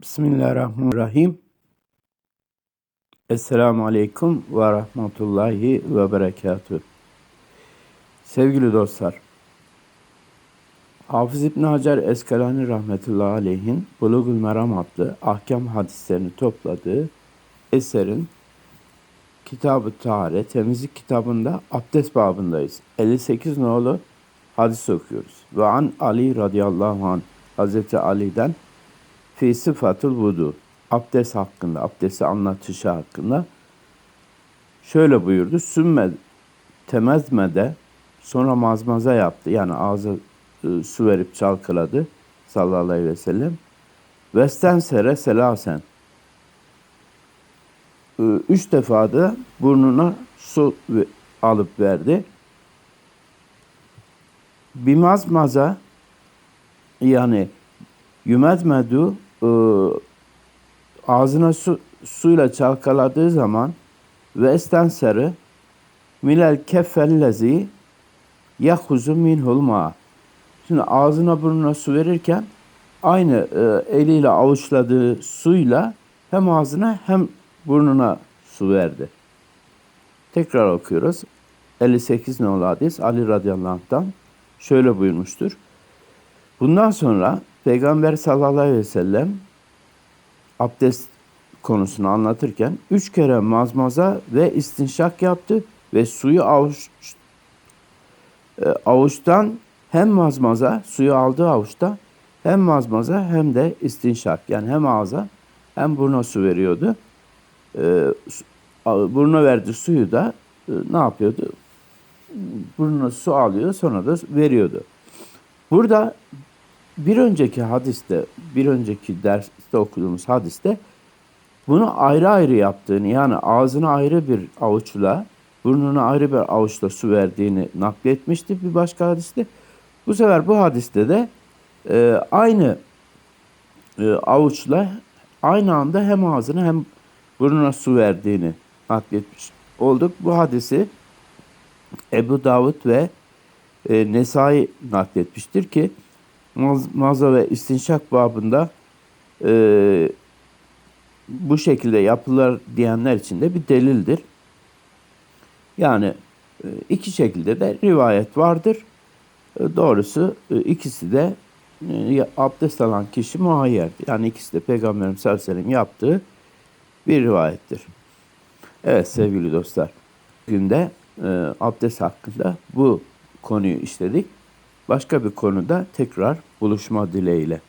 Bismillahirrahmanirrahim. Esselamu Aleyküm ve Rahmetullahi ve Berekatü. Sevgili dostlar, Hafız İbn Hacer Eskalani Rahmetullahi Aleyh'in Bulugul Meram adlı ahkam hadislerini topladığı eserin Kitab-ı Tahare, temizlik kitabında abdest babındayız. 58 nolu hadis okuyoruz. Ve an Ali radıyallahu anh, Hazreti Ali'den fi sıfatul vudu abdest hakkında, abdesti anlatışı hakkında şöyle buyurdu. Sümme temezmede sonra mazmaza yaptı. Yani ağzı e, su verip çalkaladı sallallahu aleyhi ve sellem. Vesten sere selasen. E, üç defa da burnuna su alıp verdi. Bimazmaza yani Yümezmedu e, ağzına su, suyla çalkaladığı zaman ve estenseri milel keffellezi yahuzu minhul ma. Şimdi ağzına burnuna su verirken aynı e, eliyle avuçladığı suyla hem ağzına hem burnuna su verdi. Tekrar okuyoruz. 58 nolu hadis Ali radıyallahu anh'tan şöyle buyurmuştur. Bundan sonra Peygamber sallallahu aleyhi ve sellem abdest konusunu anlatırken üç kere mazmaza ve istinşak yaptı ve suyu avuç, e, avuçtan hem mazmaza suyu aldığı avuçta hem mazmaza hem de istinşak yani hem ağza hem buruna su veriyordu. E, su- a- burnuna verdiği suyu da e, ne yapıyordu? Burnuna su alıyor sonra da veriyordu. Burada bir önceki hadiste, bir önceki derste okuduğumuz hadiste bunu ayrı ayrı yaptığını yani ağzına ayrı bir avuçla, burnuna ayrı bir avuçla su verdiğini nakletmişti bir başka hadiste. Bu sefer bu hadiste de e, aynı e, avuçla aynı anda hem ağzına hem burnuna su verdiğini nakletmiş olduk. Bu hadisi Ebu Davud ve e, Nesai nakletmiştir ki ve istinşak babında e, bu şekilde yapılır diyenler için de bir delildir. Yani e, iki şekilde de rivayet vardır. E, doğrusu e, ikisi de abdest alan kişi muhayyerdir. Yani ikisi de Peygamberimiz sallallahu yaptığı bir rivayettir. Evet sevgili dostlar. Günde e, abdest hakkında bu konuyu işledik. Başka bir konuda tekrar buluşma dileğiyle.